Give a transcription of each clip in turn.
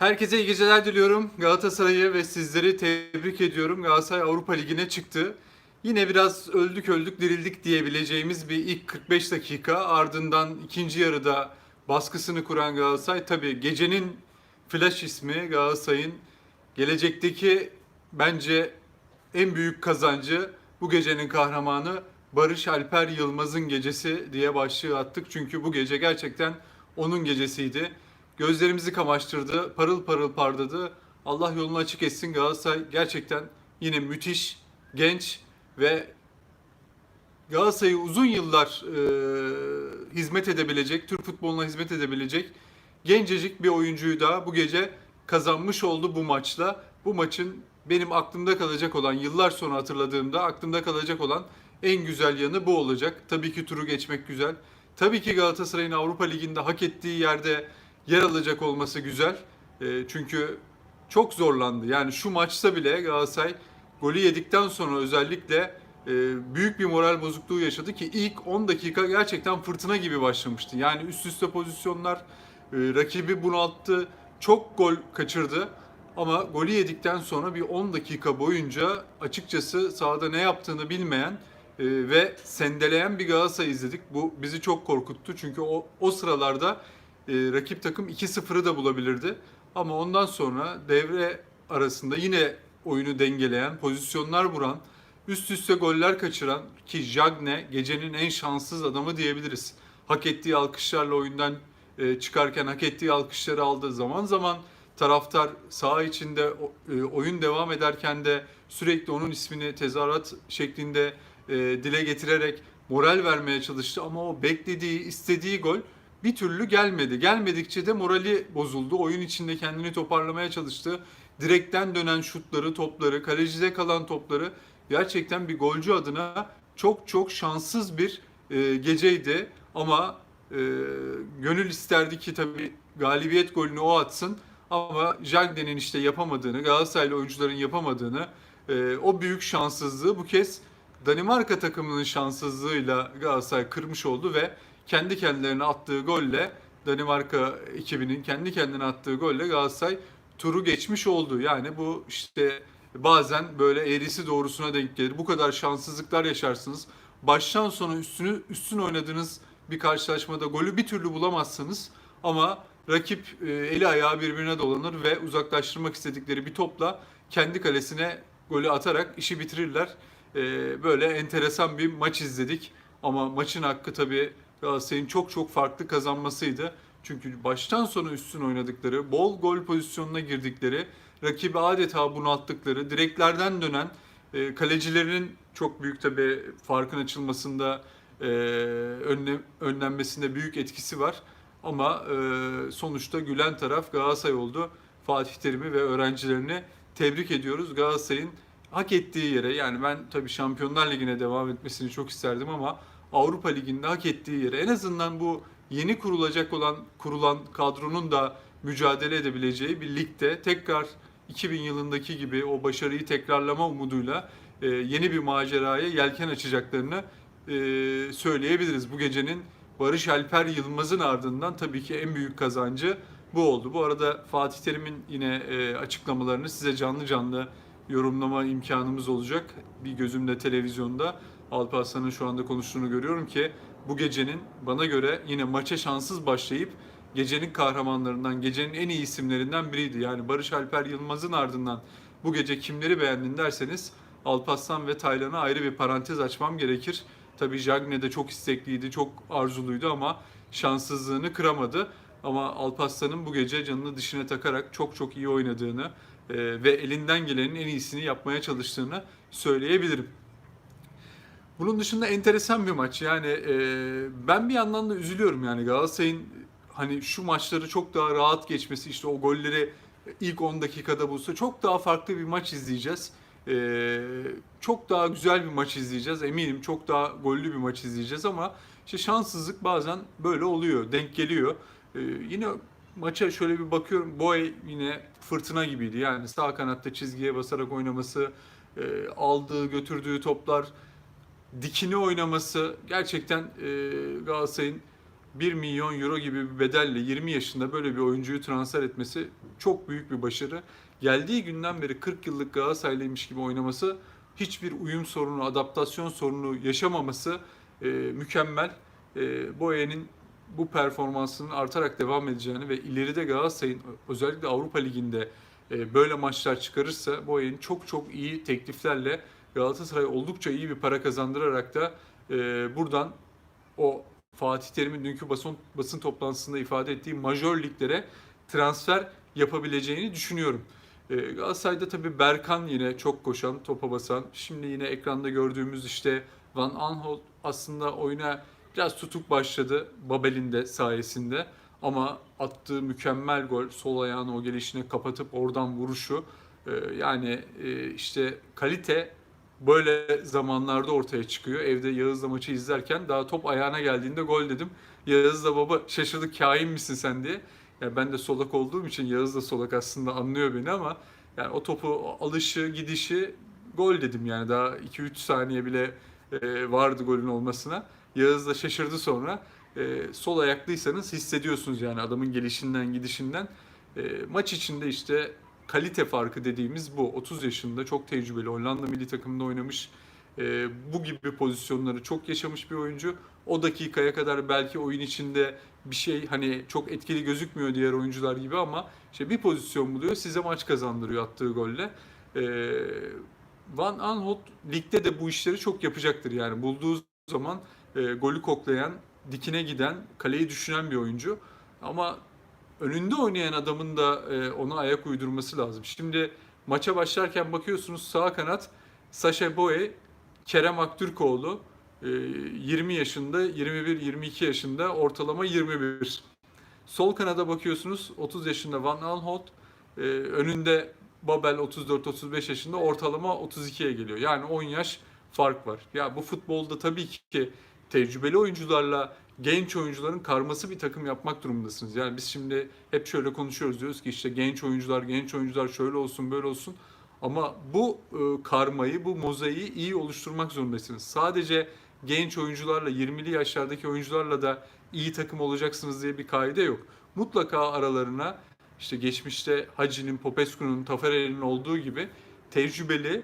Herkese iyi geceler diliyorum. Galatasaray'ı ve sizleri tebrik ediyorum. Galatasaray Avrupa Ligi'ne çıktı. Yine biraz öldük öldük dirildik diyebileceğimiz bir ilk 45 dakika. Ardından ikinci yarıda baskısını kuran Galatasaray. Tabii gecenin flash ismi Galatasaray'ın gelecekteki bence en büyük kazancı bu gecenin kahramanı Barış Alper Yılmaz'ın gecesi diye başlığı attık. Çünkü bu gece gerçekten onun gecesiydi. Gözlerimizi kamaştırdı, parıl parıl parladı. Allah yolunu açık etsin. Galatasaray gerçekten yine müthiş, genç ve Galatasaray'ı uzun yıllar e, hizmet edebilecek, Türk futboluna hizmet edebilecek gencecik bir oyuncuyu da bu gece kazanmış oldu bu maçla. Bu maçın benim aklımda kalacak olan, yıllar sonra hatırladığımda aklımda kalacak olan en güzel yanı bu olacak. Tabii ki turu geçmek güzel. Tabii ki Galatasaray'ın Avrupa Ligi'nde hak ettiği yerde yer alacak olması güzel. E, çünkü çok zorlandı. Yani şu maçta bile Galatasaray golü yedikten sonra özellikle e, büyük bir moral bozukluğu yaşadı ki ilk 10 dakika gerçekten fırtına gibi başlamıştı. Yani üst üste pozisyonlar, e, rakibi bunalttı, çok gol kaçırdı. Ama golü yedikten sonra bir 10 dakika boyunca açıkçası sahada ne yaptığını bilmeyen ve sendeleyen bir Galatasaray izledik. Bu bizi çok korkuttu çünkü o, o sıralarda rakip takım 2-0'ı da bulabilirdi. Ama ondan sonra devre arasında yine oyunu dengeleyen, pozisyonlar vuran, üst üste goller kaçıran ki Jagne gecenin en şanssız adamı diyebiliriz. Hak ettiği alkışlarla oyundan e, çıkarken hak ettiği alkışları aldı. Zaman zaman taraftar saha içinde e, oyun devam ederken de sürekli onun ismini tezahürat şeklinde e, dile getirerek moral vermeye çalıştı ama o beklediği, istediği gol bir türlü gelmedi. Gelmedikçe de morali bozuldu. Oyun içinde kendini toparlamaya çalıştı. Direkten dönen şutları, topları, kalecide kalan topları gerçekten bir golcü adına çok çok şanssız bir e, geceydi. Ama e, gönül isterdi ki tabii galibiyet golünü o atsın. Ama Jagne'nin işte yapamadığını, Galatasaraylı oyuncuların yapamadığını, e, o büyük şanssızlığı bu kez Danimarka takımının şanssızlığıyla Galatasaray kırmış oldu ve kendi kendilerine attığı golle Danimarka ekibinin kendi kendine attığı golle Galatasaray turu geçmiş oldu. Yani bu işte bazen böyle eğrisi doğrusuna denk gelir. Bu kadar şanssızlıklar yaşarsınız. Baştan sona üstünü üstün oynadığınız bir karşılaşmada golü bir türlü bulamazsınız ama rakip e, eli ayağı birbirine dolanır ve uzaklaştırmak istedikleri bir topla kendi kalesine golü atarak işi bitirirler. E, böyle enteresan bir maç izledik ama maçın hakkı tabii Galatasaray'ın çok çok farklı kazanmasıydı. Çünkü baştan sona üstün oynadıkları, bol gol pozisyonuna girdikleri, rakibi adeta bunalttıkları, direklerden dönen e, kalecilerin çok büyük tabii farkın açılmasında, e, önle, önlenmesinde büyük etkisi var. Ama e, sonuçta gülen taraf Galatasaray oldu. Fatih Terim'i ve öğrencilerini tebrik ediyoruz. Galatasaray'ın hak ettiği yere yani ben tabii Şampiyonlar Ligi'ne devam etmesini çok isterdim ama Avrupa Ligi'nde hak ettiği yere en azından bu yeni kurulacak olan kurulan kadronun da mücadele edebileceği bir ligde tekrar 2000 yılındaki gibi o başarıyı tekrarlama umuduyla e, yeni bir maceraya yelken açacaklarını e, söyleyebiliriz. Bu gecenin Barış Alper Yılmaz'ın ardından tabii ki en büyük kazancı bu oldu. Bu arada Fatih Terim'in yine e, açıklamalarını size canlı canlı yorumlama imkanımız olacak. Bir gözümle televizyonda Alparslan'ın şu anda konuştuğunu görüyorum ki bu gecenin bana göre yine maça şanssız başlayıp gecenin kahramanlarından, gecenin en iyi isimlerinden biriydi. Yani Barış Alper Yılmaz'ın ardından bu gece kimleri beğendin derseniz Alparslan ve Taylan'a ayrı bir parantez açmam gerekir. Tabii Jagne de çok istekliydi, çok arzuluydu ama şanssızlığını kıramadı. Ama Alparslan'ın bu gece canını dişine takarak çok çok iyi oynadığını e, ve elinden gelenin en iyisini yapmaya çalıştığını söyleyebilirim. Bunun dışında enteresan bir maç. Yani e, ben bir yandan da üzülüyorum yani Galatasaray'ın hani şu maçları çok daha rahat geçmesi işte o golleri ilk 10 dakikada bulsa çok daha farklı bir maç izleyeceğiz. E, çok daha güzel bir maç izleyeceğiz. Eminim çok daha gollü bir maç izleyeceğiz ama işte şanssızlık bazen böyle oluyor, denk geliyor. E, yine maça şöyle bir bakıyorum. Boy yine fırtına gibiydi. Yani sağ kanatta çizgiye basarak oynaması, e, aldığı, götürdüğü toplar dikini oynaması gerçekten e, Galatasaray'ın 1 milyon euro gibi bir bedelle 20 yaşında böyle bir oyuncuyu transfer etmesi çok büyük bir başarı. Geldiği günden beri 40 yıllık Galatasaraylıymış gibi oynaması, hiçbir uyum sorunu, adaptasyon sorunu yaşamaması e, mükemmel. E, Boye'nin bu performansının artarak devam edeceğini ve ileride Galatasaray'ın özellikle Avrupa Ligi'nde e, böyle maçlar çıkarırsa Boye'nin çok çok iyi tekliflerle Galatasaray oldukça iyi bir para kazandırarak da e, buradan o Fatih Terim'in dünkü basın, basın toplantısında ifade ettiği majör liglere transfer yapabileceğini düşünüyorum. E, Galatasaray'da tabii Berkan yine çok koşan, topa basan. Şimdi yine ekranda gördüğümüz işte Van Aanholt aslında oyuna biraz tutuk başladı Babel'in de sayesinde. Ama attığı mükemmel gol, sol ayağını o gelişine kapatıp oradan vuruşu. e, yani e, işte kalite böyle zamanlarda ortaya çıkıyor. Evde Yağız'la maçı izlerken daha top ayağına geldiğinde gol dedim. Yağız da baba şaşırdı kain misin sen diye. Yani ben de solak olduğum için Yağız da solak aslında anlıyor beni ama yani o topu alışı gidişi gol dedim yani daha 2-3 saniye bile e, vardı golün olmasına. Yağız da şaşırdı sonra. E, sol ayaklıysanız hissediyorsunuz yani adamın gelişinden gidişinden. E, maç içinde işte kalite farkı dediğimiz bu. 30 yaşında çok tecrübeli Hollanda milli takımında oynamış. E, bu gibi pozisyonları çok yaşamış bir oyuncu. O dakikaya kadar belki oyun içinde bir şey hani çok etkili gözükmüyor diğer oyuncular gibi ama işte bir pozisyon buluyor size maç kazandırıyor attığı golle. E, Van Aanholt ligde de bu işleri çok yapacaktır yani bulduğu zaman e, golü koklayan, dikine giden, kaleyi düşünen bir oyuncu. Ama önünde oynayan adamın da e, ona ayak uydurması lazım. Şimdi maça başlarken bakıyorsunuz sağ kanat Sasha Boye, Kerem Aktürkoğlu e, 20 yaşında, 21-22 yaşında ortalama 21. Sol kanada bakıyorsunuz 30 yaşında Van Aanholt, e, önünde Babel 34-35 yaşında ortalama 32'ye geliyor. Yani 10 yaş fark var. Ya bu futbolda tabii ki tecrübeli oyuncularla genç oyuncuların karması bir takım yapmak durumundasınız. Yani biz şimdi hep şöyle konuşuyoruz diyoruz ki işte genç oyuncular, genç oyuncular şöyle olsun, böyle olsun. Ama bu e, karmayı, bu mozaiği iyi oluşturmak zorundasınız. Sadece genç oyuncularla, 20'li yaşlardaki oyuncularla da iyi takım olacaksınız diye bir kaide yok. Mutlaka aralarına işte geçmişte Hacı'nin, Popescu'nun, Tafarel'in olduğu gibi tecrübeli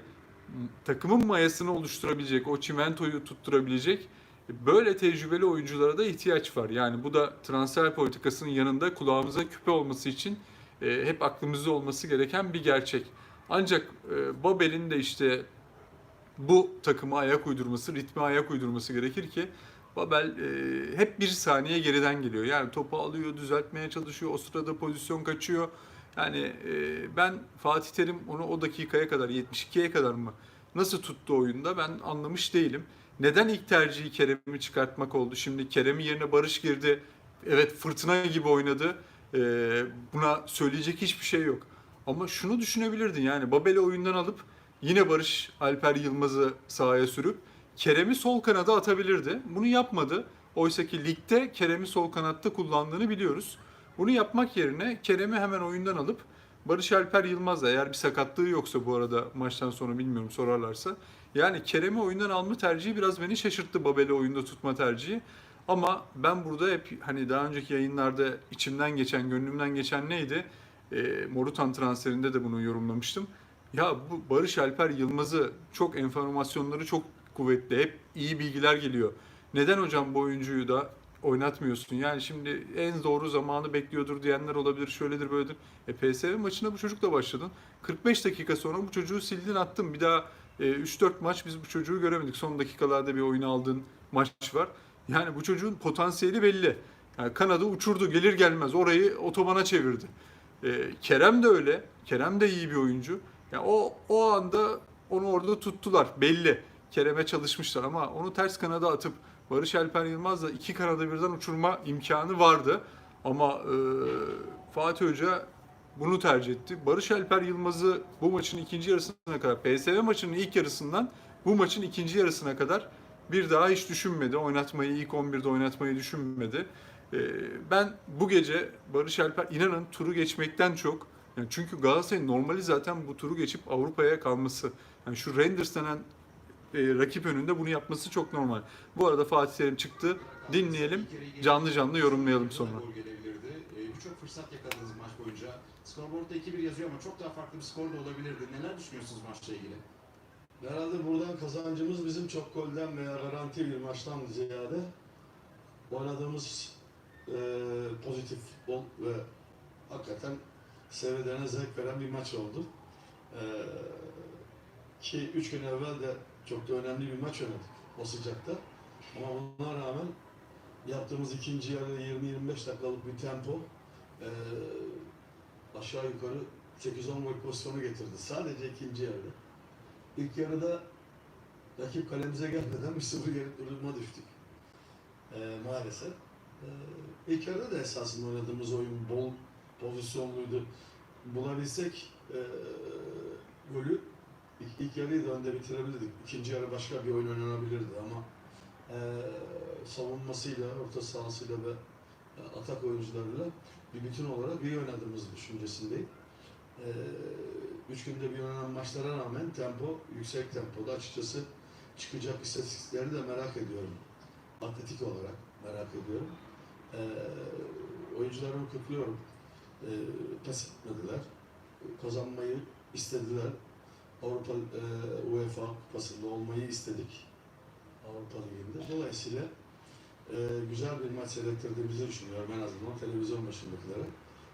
takımın mayasını oluşturabilecek, o çimentoyu tutturabilecek böyle tecrübeli oyunculara da ihtiyaç var. Yani bu da transfer politikasının yanında kulağımıza küpe olması için e, hep aklımızda olması gereken bir gerçek. Ancak e, Babel'in de işte bu takıma ayak uydurması, ritme ayak uydurması gerekir ki Babel e, hep bir saniye geriden geliyor. Yani topu alıyor, düzeltmeye çalışıyor, o sırada pozisyon kaçıyor. Yani e, ben Fatih Terim onu o dakikaya kadar, 72'ye kadar mı nasıl tuttu oyunda ben anlamış değilim. Neden ilk tercihi Kerem'i çıkartmak oldu? Şimdi Kerem'in yerine Barış girdi. Evet fırtına gibi oynadı. E, buna söyleyecek hiçbir şey yok. Ama şunu düşünebilirdin yani Babel'i oyundan alıp yine Barış Alper Yılmaz'ı sahaya sürüp Kerem'i sol kanada atabilirdi. Bunu yapmadı. Oysa ki ligde Kerem'i sol kanatta kullandığını biliyoruz. Bunu yapmak yerine Kerem'i hemen oyundan alıp Barış Alper Yılmaz da eğer bir sakatlığı yoksa bu arada maçtan sonra bilmiyorum sorarlarsa. Yani Kerem'i oyundan alma tercihi biraz beni şaşırttı Babel'i oyunda tutma tercihi. Ama ben burada hep hani daha önceki yayınlarda içimden geçen, gönlümden geçen neydi? E, Morutan transferinde de bunu yorumlamıştım. Ya bu Barış Alper Yılmaz'ı çok enformasyonları çok kuvvetli. Hep iyi bilgiler geliyor. Neden hocam bu oyuncuyu da oynatmıyorsun? Yani şimdi en doğru zamanı bekliyordur diyenler olabilir, şöyledir böyledir. E PSV maçına bu çocukla başladın. 45 dakika sonra bu çocuğu sildin attın. Bir daha 3-4 maç biz bu çocuğu göremedik. Son dakikalarda bir oyunu aldığın maç var. Yani bu çocuğun potansiyeli belli. Yani kanadı uçurdu gelir gelmez orayı otobana çevirdi. E, Kerem de öyle. Kerem de iyi bir oyuncu. Yani o o anda onu orada tuttular belli. Kerem'e çalışmışlar ama onu ters kanada atıp Barış Alper Yılmaz'la iki kanada birden uçurma imkanı vardı. Ama e, Fatih Hoca bunu tercih etti. Barış Alper Yılmaz'ı bu maçın ikinci yarısına kadar, PSV maçının ilk yarısından bu maçın ikinci yarısına kadar bir daha hiç düşünmedi. Oynatmayı, ilk 11'de oynatmayı düşünmedi. E, ben bu gece Barış Alper inanın turu geçmekten çok yani çünkü Galatasaray'ın normali zaten bu turu geçip Avrupa'ya kalması. Yani şu Rangers denen e, rakip önünde bunu yapması çok normal. Bu arada Fatih Terim çıktı. Dinleyelim. Canlı canlı yorumlayalım sonra. Ee, Birçok fırsat yakaladınız maç boyunca. Skorboardda 2-1 yazıyor ama çok daha farklı bir skor da olabilirdi. Neler düşünüyorsunuz maçla ilgili? Herhalde buradan kazancımız bizim çok golden veya garanti bir maçtan ziyade oynadığımız e, pozitif futbol ve hakikaten seyredene zevk veren bir maç oldu. E, ki üç gün evvel de çok da önemli bir maç oynadık o sıcakta. Ama buna rağmen yaptığımız ikinci yarı 20-25 dakikalık bir tempo e, aşağı yukarı 8-10 gol pozisyonu getirdi. Sadece ikinci yarıda. İlk yarıda rakip kalemize gelmeden bir sıfır geri duruma düştük. Ee, maalesef. Ee, ilk yarıda da esasında oynadığımız oyun bol pozisyonluydu. Bulabilsek ee, golü ilk, ilk yarıyı da önde bitirebilirdik. İkinci yarı başka bir oyun oynanabilirdi ama ee, savunmasıyla, orta sahasıyla ve e, atak oyuncularıyla bir bütün olarak iyi oynadığımız düşüncesindeyim. Ee, üç günde bir oynanan maçlara rağmen tempo, yüksek tempoda açıkçası çıkacak istatistikleri de merak ediyorum. Atletik olarak merak ediyorum. Ee, oyuncularımı kutluyorum. Ee, pes etmediler. Kazanmayı istediler. Avrupa e, UEFA kupasında olmayı istedik. Avrupa Ligi'nde. Dolayısıyla e, güzel bir maç seyrettirdiğimizi düşünüyorum en azından televizyon başındakilere.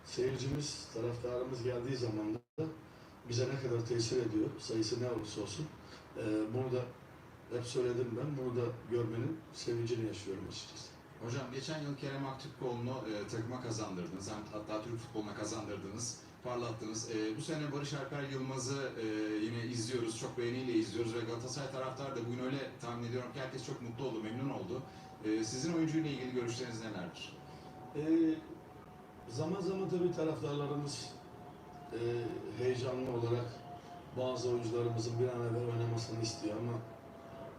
Seyircimiz, taraftarımız geldiği zaman da bize ne kadar tesir ediyor, sayısı ne olursa olsun. Ee, bunu da hep söyledim ben, bunu da görmenin sevincini yaşıyorum açıkçası. Hocam geçen yıl Kerem Aktürkoğlu'nu e, takıma kazandırdınız. Hatta Türk futboluna kazandırdınız, parlattınız. E, bu sene Barış Alper Yılmaz'ı e, yine izliyoruz, çok beğeniyle izliyoruz ve Galatasaray taraftarı da bugün öyle tahmin ediyorum ki herkes çok mutlu oldu, memnun oldu. E, sizin oyuncuyla ilgili görüşleriniz nelerdir? Ee, zaman zaman tabii taraftarlarımız e, heyecanlı olarak bazı oyuncularımızın bir an evvel oynamasını istiyor ama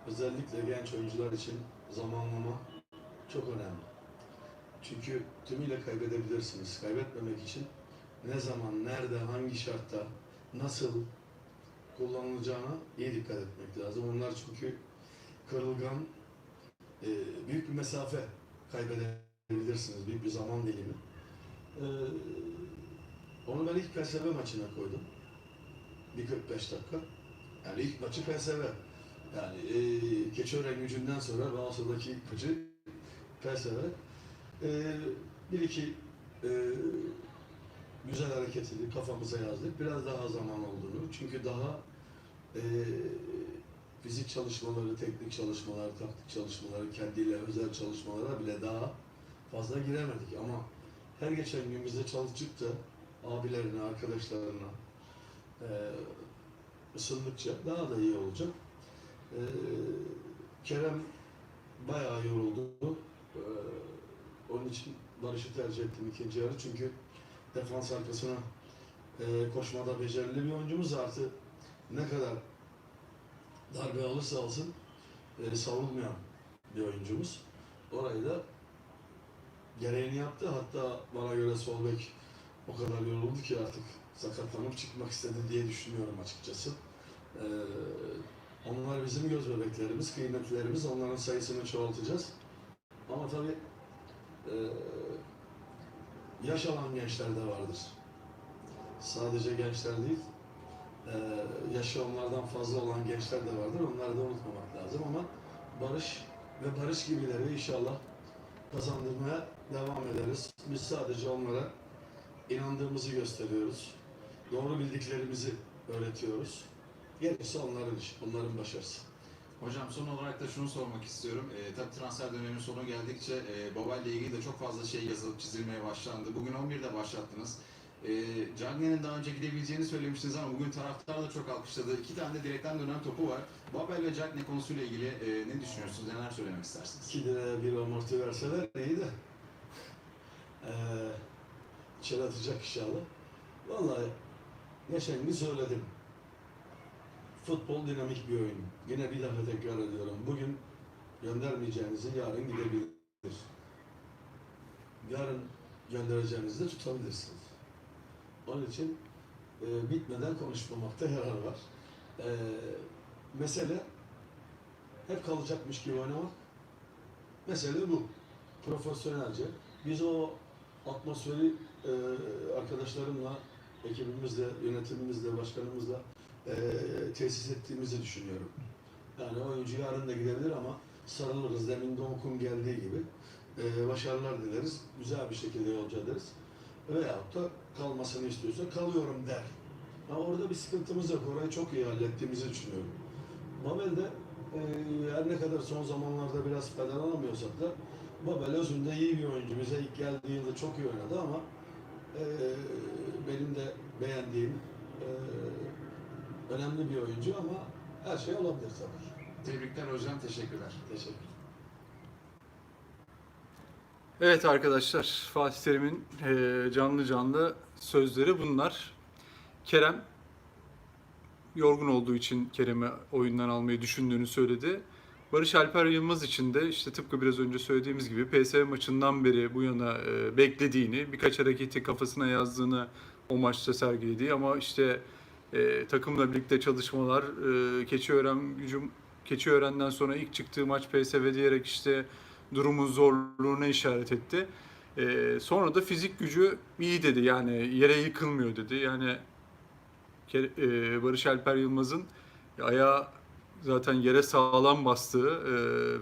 özellikle genç oyuncular için zamanlama çok önemli. Çünkü tümüyle kaybedebilirsiniz. Kaybetmemek için ne zaman, nerede, hangi şartta, nasıl kullanılacağına iyi dikkat etmek lazım. Onlar çünkü kırılgan, e, büyük bir mesafe kaybedebilirsiniz, büyük bir zaman dilimi. Ee, onu ben ilk PSV maçına koydum. Bir 45 dakika. Yani ilk maçı PSV. Yani e, Keçiören gücünden sonra Galatasaray'daki ilk maçı PSV. E, bir iki e, güzel hareketini kafamıza yazdık. Biraz daha zaman olduğunu. Çünkü daha e, fizik çalışmaları, teknik çalışmalar, taktik çalışmaları, kendiyle özel çalışmalara bile daha fazla giremedik. Ama her geçen gün bize çalıştıkça abilerine, arkadaşlarına e, ısındıkça daha da iyi olacak. E, Kerem bayağı yoruldu. E, onun için Barış'ı tercih ettim ikinci yarı çünkü defans arkasına e, koşmada becerili bir oyuncumuz artı ne kadar darbe alırsa alsın e, savunmayan bir oyuncumuz. Orayı da gereğini yaptı. Hatta bana göre sol bek o kadar yoruldu ki artık sakatlanıp çıkmak istedi diye düşünüyorum açıkçası. Ee, onlar bizim göz bebeklerimiz, kıymetlerimiz. Onların sayısını çoğaltacağız. Ama tabii e, yaş alan gençler de vardır. Sadece gençler değil, e, yaşı onlardan fazla olan gençler de vardır. Onları da unutmamak lazım ama Barış ve Barış gibileri inşallah kazandırmaya devam ederiz. Biz sadece onlara inandığımızı gösteriyoruz. Doğru bildiklerimizi öğretiyoruz. Gerisi onların iş, onların başarısı. Hocam son olarak da şunu sormak istiyorum. E, tabii transfer döneminin sonu geldikçe e, Baba ile ilgili de çok fazla şey yazılıp çizilmeye başlandı. Bugün 11'de başlattınız. E, Cagney'in daha önce gidebileceğini söylemiştiniz ama bugün taraftar da çok alkışladı. İki tane de direkten dönen topu var. Babel ve Cagney konusuyla ilgili e, ne düşünüyorsunuz? Neler söylemek istersiniz? İki liraya bir amorti verseler de. Ee, çıratacak inşallah. Vallahi geçen gün söyledim. Futbol dinamik bir oyun. Yine bir defa tekrar ediyorum. Bugün göndermeyeceğinizi yarın gidebilir. Yarın göndereceğinizi de tutabilirsiniz. Onun için e, bitmeden konuşmamakta yarar var. E, mesele hep kalacakmış gibi oynamak. Mesele bu. Profesyonelce. Biz o atmosferi e, arkadaşlarımla, ekibimizle, yönetimimizle, başkanımızla e, tesis ettiğimizi düşünüyorum. Yani oyuncu yarın da gidebilir ama sarılırız. Demin Donkun geldiği gibi. E, başarılar dileriz. Güzel bir şekilde yolcu ederiz. Veyahut da kalmasını istiyorsa kalıyorum der. Ama orada bir sıkıntımız yok. Orayı çok iyi hallettiğimizi düşünüyorum. Babel'de e, her ne kadar son zamanlarda biraz faydalanamıyorsak da Babel özünde iyi bir oyuncu. Bize ilk geldiği yılda çok iyi oynadı ama e, benim de beğendiğim e, önemli bir oyuncu ama her şey olabilir tabii. Tebrikler hocam, teşekkürler. Teşekkür Evet arkadaşlar, Fatih Terim'in eee, canlı canlı sözleri bunlar. Kerem yorgun olduğu için Kerem'i oyundan almayı düşündüğünü söyledi. Barış Alper Yılmaz için de işte tıpkı biraz önce söylediğimiz gibi PSV maçından beri bu yana eee, beklediğini, birkaç hareketi kafasına yazdığını o maçta sergilediği ama işte eee, takımla birlikte çalışmalar, eee Keçiören gücüm Keçiören'den sonra ilk çıktığı maç PSV diyerek işte durumun zorluğuna işaret etti. Ee, sonra da fizik gücü iyi dedi yani yere yıkılmıyor dedi. Yani e, Barış Alper Yılmaz'ın ayağı zaten yere sağlam bastığı e,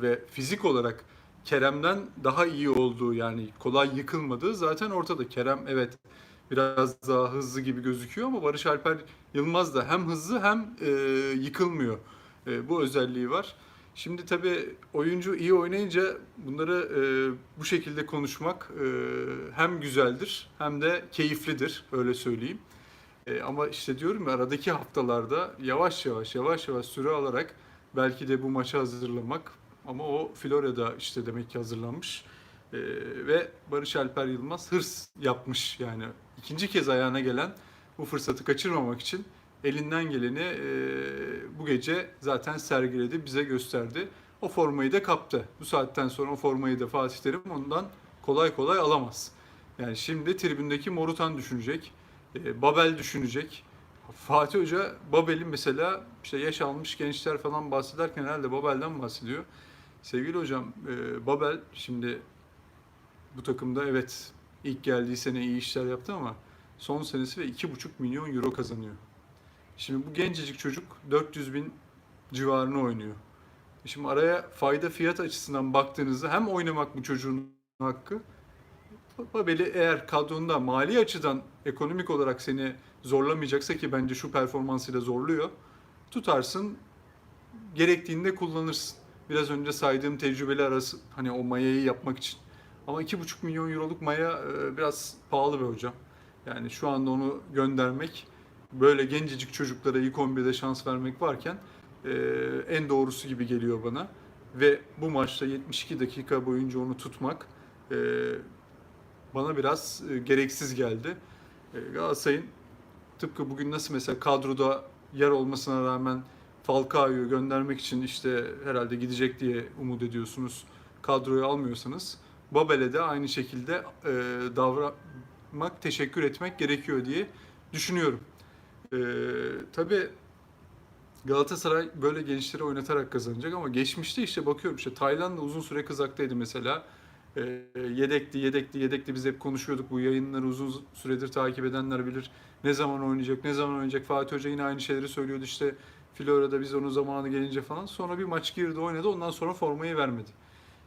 ve fizik olarak Kerem'den daha iyi olduğu yani kolay yıkılmadığı zaten ortada. Kerem evet biraz daha hızlı gibi gözüküyor ama Barış Alper Yılmaz da hem hızlı hem e, yıkılmıyor. E, bu özelliği var. Şimdi tabii oyuncu iyi oynayınca bunları e, bu şekilde konuşmak e, hem güzeldir hem de keyiflidir öyle söyleyeyim. E, ama işte diyorum ya aradaki haftalarda yavaş yavaş yavaş yavaş süre alarak belki de bu maça hazırlamak ama o Florya'da işte demek ki hazırlanmış. E, ve Barış Alper Yılmaz hırs yapmış yani ikinci kez ayağına gelen bu fırsatı kaçırmamak için elinden geleni e, bu gece zaten sergiledi, bize gösterdi. O formayı da kaptı. Bu saatten sonra o formayı da Fatih Terim ondan kolay kolay alamaz. Yani şimdi tribündeki Morutan düşünecek, e, Babel düşünecek. Fatih Hoca Babel'in mesela işte yaş almış gençler falan bahsederken herhalde Babel'den bahsediyor. Sevgili hocam e, Babel şimdi bu takımda evet ilk geldiği sene iyi işler yaptı ama son senesi ve 2,5 milyon euro kazanıyor. Şimdi bu gencecik çocuk 400 bin civarını oynuyor. Şimdi araya fayda fiyat açısından baktığınızda hem oynamak bu çocuğun hakkı Babel'i eğer kadronda mali açıdan ekonomik olarak seni zorlamayacaksa ki bence şu performansıyla zorluyor. Tutarsın gerektiğinde kullanırsın. Biraz önce saydığım tecrübeli arası hani o mayayı yapmak için. Ama 2,5 milyon euroluk maya e, biraz pahalı be hocam. Yani şu anda onu göndermek böyle gencecik çocuklara ilk 11'de şans vermek varken e, en doğrusu gibi geliyor bana. Ve bu maçta 72 dakika boyunca onu tutmak e, bana biraz e, gereksiz geldi. E, Galatasaray'ın tıpkı bugün nasıl mesela kadroda yer olmasına rağmen Falcao'yu göndermek için işte herhalde gidecek diye umut ediyorsunuz. Kadroyu almıyorsanız Babel'e de aynı şekilde e, davranmak, teşekkür etmek gerekiyor diye düşünüyorum. Ee, tabii Galatasaray böyle gençleri oynatarak kazanacak ama geçmişte işte bakıyorum işte Tayland da uzun süre kızaktaydı mesela. Ee, yedekti, yedekti, yedekti biz hep konuşuyorduk bu yayınları uzun süredir takip edenler bilir. Ne zaman oynayacak, ne zaman oynayacak. Fatih Hoca yine aynı şeyleri söylüyordu işte Florya'da biz onun zamanı gelince falan. Sonra bir maç girdi oynadı ondan sonra formayı vermedi.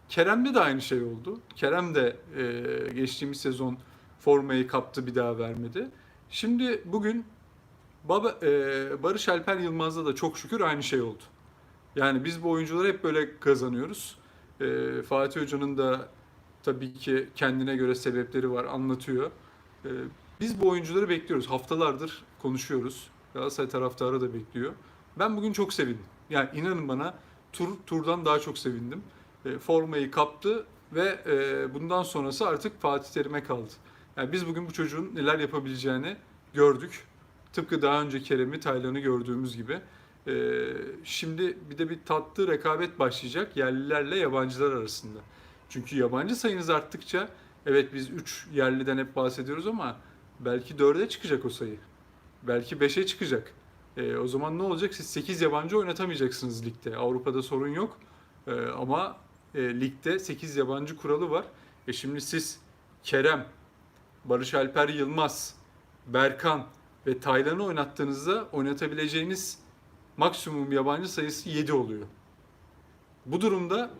Kerem'de de aynı şey oldu. Kerem de e, geçtiğimiz sezon formayı kaptı bir daha vermedi. Şimdi bugün Baba, e, Barış Alper Yılmaz'da da çok şükür aynı şey oldu. Yani biz bu oyuncuları hep böyle kazanıyoruz. E, Fatih Hoca'nın da tabii ki kendine göre sebepleri var, anlatıyor. E, biz bu oyuncuları bekliyoruz. Haftalardır konuşuyoruz. Galatasaray taraftarı da bekliyor. Ben bugün çok sevindim. Yani inanın bana tur turdan daha çok sevindim. E, formayı kaptı ve e, bundan sonrası artık Fatih Terim'e kaldı. Yani biz bugün bu çocuğun neler yapabileceğini gördük. Tıpkı daha önce Kerem'i, Taylan'ı gördüğümüz gibi. Ee, şimdi bir de bir tatlı rekabet başlayacak yerlilerle yabancılar arasında. Çünkü yabancı sayınız arttıkça evet biz 3 yerliden hep bahsediyoruz ama belki 4'e çıkacak o sayı. Belki 5'e çıkacak. E, o zaman ne olacak? Siz 8 yabancı oynatamayacaksınız ligde. Avrupa'da sorun yok. E, ama e, ligde 8 yabancı kuralı var. E şimdi siz Kerem, Barış Alper Yılmaz, Berkan ve Taylan'ı oynattığınızda oynatabileceğiniz maksimum yabancı sayısı 7 oluyor. Bu durumda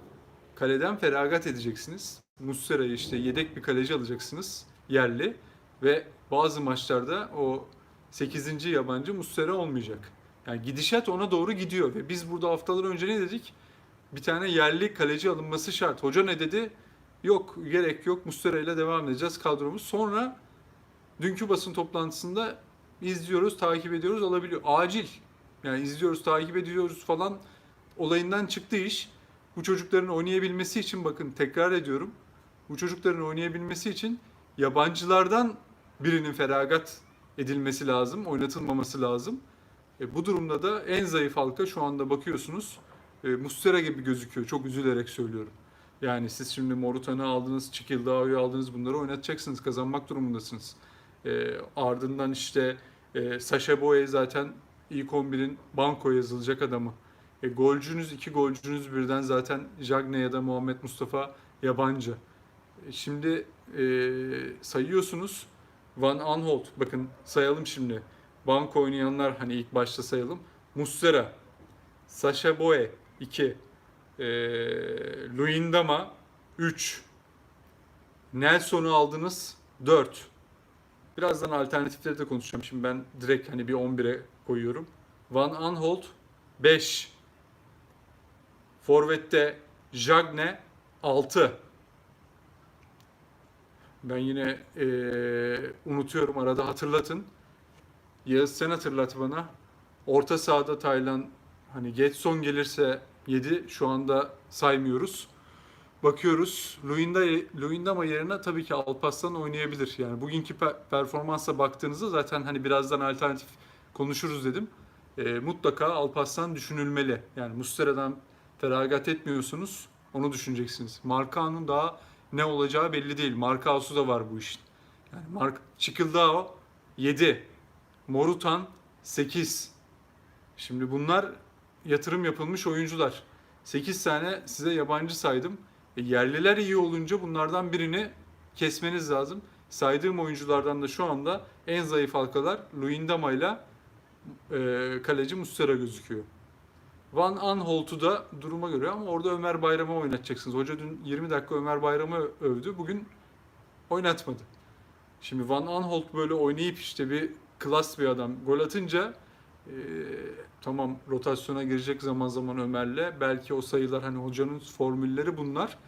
kaleden feragat edeceksiniz. Muslera'yı işte yedek bir kaleci alacaksınız yerli ve bazı maçlarda o 8. yabancı Muslera olmayacak. Yani gidişat ona doğru gidiyor ve biz burada haftalar önce ne dedik? Bir tane yerli kaleci alınması şart. Hoca ne dedi? Yok gerek yok Muslera ile devam edeceğiz kadromuz. Sonra dünkü basın toplantısında izliyoruz, takip ediyoruz, alabiliyor. Acil. Yani izliyoruz, takip ediyoruz falan olayından çıktı iş. Bu çocukların oynayabilmesi için bakın tekrar ediyorum. Bu çocukların oynayabilmesi için yabancılardan birinin feragat edilmesi lazım, oynatılmaması lazım. E, bu durumda da en zayıf halka şu anda bakıyorsunuz e, Muslera gibi gözüküyor. Çok üzülerek söylüyorum. Yani siz şimdi Morutan'ı aldınız, Çikildağ'ı aldınız bunları oynatacaksınız, kazanmak durumundasınız. E, ardından işte e, Sasha Boye zaten ilk 11'in banko yazılacak adamı. E, golcünüz, iki golcünüz birden zaten Jagne ya da Muhammed Mustafa yabancı. E, şimdi e, sayıyorsunuz Van Aanholt. Bakın sayalım şimdi. Banko oynayanlar hani ilk başta sayalım. Muslera, Sasha Boye 2, e, Luindama 3, Nelson'u aldınız 4. Birazdan alternatifleri de konuşacağım. Şimdi ben direkt hani bir 11'e koyuyorum. Van Aanholt 5. Forvet'te Jagne 6. Ben yine eee, unutuyorum arada hatırlatın. Yağız sen hatırlat bana. Orta sahada Taylan hani Getson gelirse 7 şu anda saymıyoruz. Bakıyoruz. Luinda, Luindama yerine tabii ki Alparslan oynayabilir. Yani bugünkü pe- performansa baktığınızda zaten hani birazdan alternatif konuşuruz dedim. E, mutlaka Alparslan düşünülmeli. Yani Muslera'dan feragat etmiyorsunuz. Onu düşüneceksiniz. Markao'nun daha ne olacağı belli değil. Markao'su da var bu işin. Yani Mark Çıkıldao 7. Morutan 8. Şimdi bunlar yatırım yapılmış oyuncular. 8 tane size yabancı saydım. E, yerliler iyi olunca bunlardan birini kesmeniz lazım. Saydığım oyunculardan da şu anda en zayıf halkalar Luindama ile e, kaleci Muslera gözüküyor. Van Aanholt'u da duruma göre ama orada Ömer Bayram'ı oynatacaksınız. Hoca dün 20 dakika Ömer Bayram'ı övdü. Bugün oynatmadı. Şimdi Van Aanholt böyle oynayıp işte bir klas bir adam gol atınca e, tamam rotasyona girecek zaman zaman Ömer'le. Belki o sayılar hani hocanın formülleri bunlar.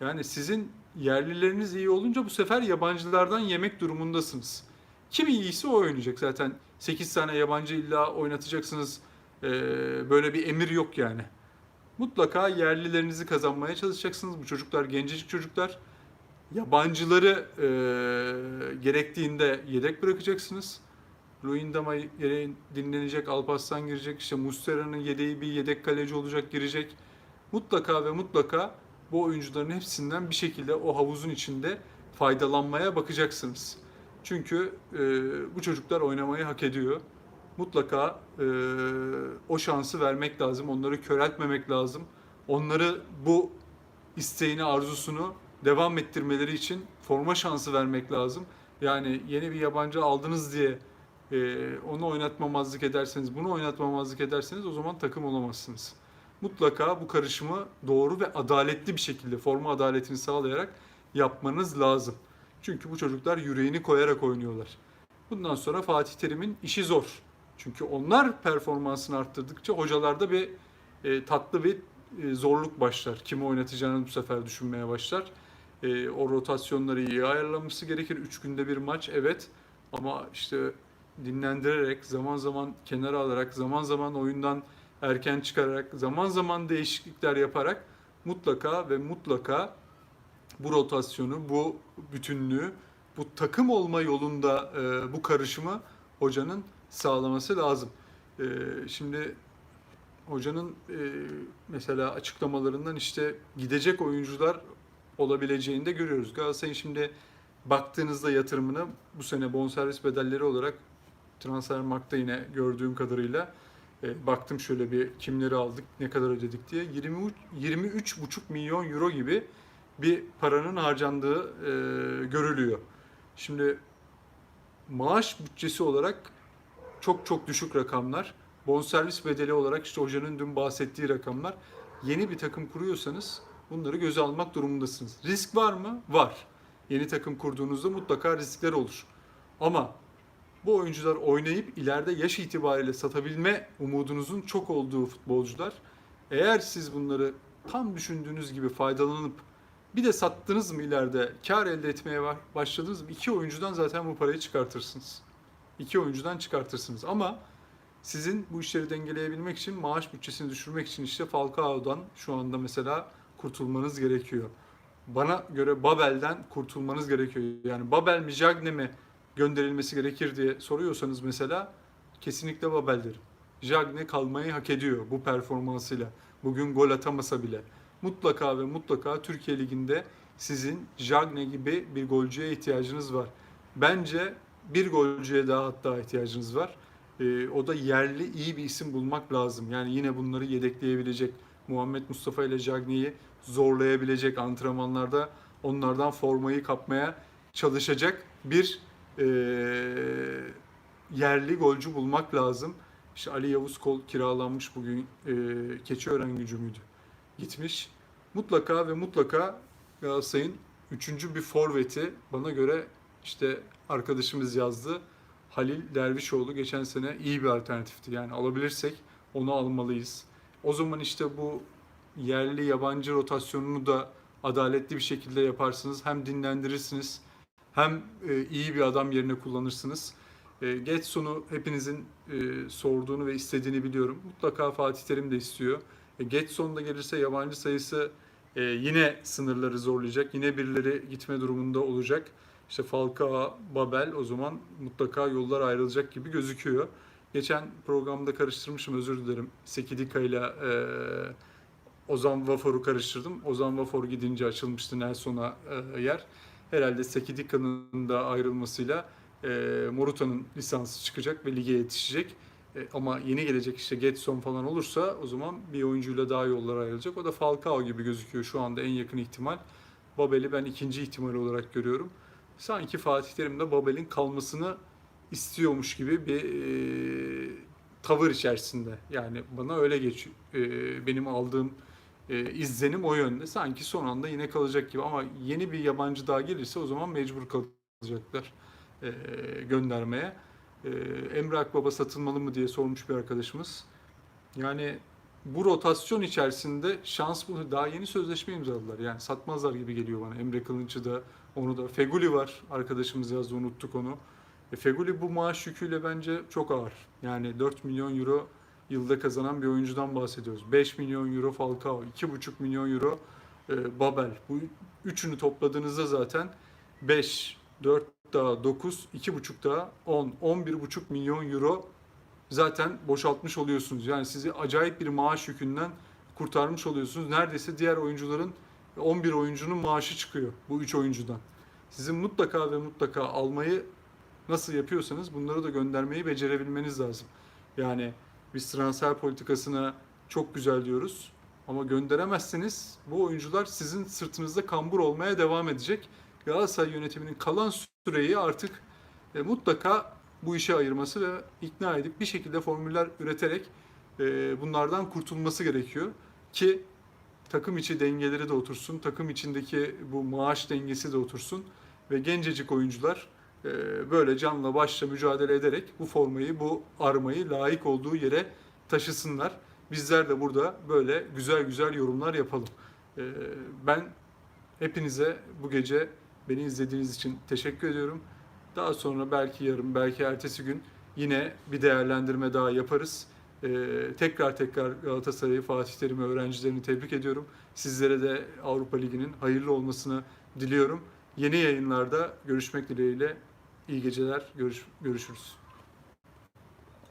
Yani sizin yerlileriniz iyi olunca bu sefer yabancılardan yemek durumundasınız. Kim iyiyse o oynayacak zaten. 8 tane yabancı illa oynatacaksınız. Ee, böyle bir emir yok yani. Mutlaka yerlilerinizi kazanmaya çalışacaksınız. Bu çocuklar gencecik çocuklar. Yabancıları e, gerektiğinde yedek bırakacaksınız. Luindama yere dinlenecek, Alparslan girecek, işte Muslera'nın yedeği bir yedek kaleci olacak, girecek. Mutlaka ve mutlaka bu oyuncuların hepsinden bir şekilde o havuzun içinde faydalanmaya bakacaksınız. Çünkü e, bu çocuklar oynamayı hak ediyor. Mutlaka e, o şansı vermek lazım, onları köreltmemek lazım. Onları bu isteğini, arzusunu devam ettirmeleri için forma şansı vermek lazım. Yani yeni bir yabancı aldınız diye e, onu oynatmamazlık ederseniz, bunu oynatmamazlık ederseniz o zaman takım olamazsınız. Mutlaka bu karışımı doğru ve adaletli bir şekilde forma adaletini sağlayarak yapmanız lazım. Çünkü bu çocuklar yüreğini koyarak oynuyorlar. Bundan sonra Fatih Terim'in işi zor. Çünkü onlar performansını arttırdıkça hocalarda bir e, tatlı bir e, zorluk başlar. Kimi oynatacağını bu sefer düşünmeye başlar. E, o rotasyonları iyi ayarlaması gerekir. Üç günde bir maç evet ama işte dinlendirerek, zaman zaman kenara alarak, zaman zaman oyundan erken çıkararak, zaman zaman değişiklikler yaparak mutlaka ve mutlaka bu rotasyonu, bu bütünlüğü, bu takım olma yolunda e, bu karışımı hocanın sağlaması lazım. E, şimdi hocanın e, mesela açıklamalarından işte gidecek oyuncular olabileceğini de görüyoruz. Galatasaray'ın şimdi baktığınızda yatırımını bu sene bonservis bedelleri olarak Transfermarkt'ta yine gördüğüm kadarıyla e, baktım şöyle bir kimleri aldık, ne kadar ödedik diye 23 23,5 milyon euro gibi bir paranın harcandığı e, görülüyor. Şimdi maaş bütçesi olarak çok çok düşük rakamlar. Bonservis bedeli olarak işte hocanın dün bahsettiği rakamlar. Yeni bir takım kuruyorsanız bunları göze almak durumundasınız. Risk var mı? Var. Yeni takım kurduğunuzda mutlaka riskler olur. Ama bu oyuncular oynayıp ileride yaş itibariyle satabilme umudunuzun çok olduğu futbolcular. Eğer siz bunları tam düşündüğünüz gibi faydalanıp bir de sattınız mı ileride kar elde etmeye var- başladınız mı iki oyuncudan zaten bu parayı çıkartırsınız. İki oyuncudan çıkartırsınız ama sizin bu işleri dengeleyebilmek için maaş bütçesini düşürmek için işte Falcao'dan şu anda mesela kurtulmanız gerekiyor. Bana göre Babel'den kurtulmanız gerekiyor. Yani Babel mi Jagne mi gönderilmesi gerekir diye soruyorsanız mesela kesinlikle Babel derim. Jagne kalmayı hak ediyor bu performansıyla. Bugün gol atamasa bile. Mutlaka ve mutlaka Türkiye Ligi'nde sizin Jagne gibi bir golcüye ihtiyacınız var. Bence bir golcüye daha hatta ihtiyacınız var. Ee, o da yerli iyi bir isim bulmak lazım. Yani yine bunları yedekleyebilecek, Muhammed Mustafa ile Jagne'yi zorlayabilecek antrenmanlarda onlardan formayı kapmaya çalışacak bir e, yerli golcü bulmak lazım. İşte Ali Yavuz Kol kiralanmış bugün e, Keçiören gücü müydü? Gitmiş. Mutlaka ve mutlaka Galatasaray'ın üçüncü bir forveti bana göre işte arkadaşımız yazdı. Halil Dervişoğlu geçen sene iyi bir alternatifti. Yani alabilirsek onu almalıyız. O zaman işte bu yerli yabancı rotasyonunu da adaletli bir şekilde yaparsınız. Hem dinlendirirsiniz hem e, iyi bir adam yerine kullanırsınız. E, Getson'u hepinizin e, sorduğunu ve istediğini biliyorum. Mutlaka Fatih Terim de istiyor. Getson da gelirse yabancı sayısı yine sınırları zorlayacak. Yine birileri gitme durumunda olacak. İşte Falcao, Babel o zaman mutlaka yollar ayrılacak gibi gözüküyor. Geçen programda karıştırmışım özür dilerim. Sekidika ile Ozan Vafor'u karıştırdım. Ozan Vafor gidince açılmıştı Nelson'a e, yer. Herhalde Sekidika'nın da ayrılmasıyla e, Moruta'nın lisansı çıkacak ve lige yetişecek. E, ama yeni gelecek işte Getson falan olursa o zaman bir oyuncuyla daha yollar ayrılacak. O da Falcao gibi gözüküyor şu anda en yakın ihtimal. Babel'i ben ikinci ihtimal olarak görüyorum. Sanki Fatih Terim de Babel'in kalmasını istiyormuş gibi bir e, tavır içerisinde. Yani bana öyle geçiyor. E, benim aldığım e, izlenim o yönde. Sanki son anda yine kalacak gibi ama yeni bir yabancı daha gelirse o zaman mecbur kalacaklar e, göndermeye. E, Emre Akbaba satılmalı mı diye sormuş bir arkadaşımız. Yani bu rotasyon içerisinde şans bu. Daha yeni sözleşme imzaladılar. Yani satmazlar gibi geliyor bana. Emre Kılınç'ı da onu da. Feguli var. Arkadaşımız yazdı unuttuk onu. E, Feguli bu maaş yüküyle bence çok ağır. Yani 4 milyon euro yılda kazanan bir oyuncudan bahsediyoruz. 5 milyon euro Falcao, 2,5 milyon euro e, Babel. Bu üçünü topladığınızda zaten 5, 4 daha 9, 2,5 daha 10, 11,5 milyon euro zaten boşaltmış oluyorsunuz. Yani sizi acayip bir maaş yükünden kurtarmış oluyorsunuz. Neredeyse diğer oyuncuların 11 oyuncunun maaşı çıkıyor bu 3 oyuncudan. Sizin mutlaka ve mutlaka almayı nasıl yapıyorsanız bunları da göndermeyi becerebilmeniz lazım. Yani biz transfer politikasına çok güzel diyoruz ama gönderemezseniz bu oyuncular sizin sırtınızda kambur olmaya devam edecek. Galatasaray yönetiminin kalan süreyi artık e, mutlaka bu işe ayırması ve ikna edip bir şekilde formüller üreterek e, bunlardan kurtulması gerekiyor ki takım içi dengeleri de otursun, takım içindeki bu maaş dengesi de otursun ve gencecik oyuncular böyle canla başla mücadele ederek bu formayı, bu armayı layık olduğu yere taşısınlar. Bizler de burada böyle güzel güzel yorumlar yapalım. E, Ben hepinize bu gece beni izlediğiniz için teşekkür ediyorum. Daha sonra belki yarın, belki ertesi gün yine bir değerlendirme daha yaparız. Ee, tekrar tekrar Galatasaray'ı, Fatih Terim'i, öğrencilerini tebrik ediyorum. Sizlere de Avrupa Ligi'nin hayırlı olmasını diliyorum. Yeni yayınlarda görüşmek dileğiyle iyi geceler, görüş, görüşürüz.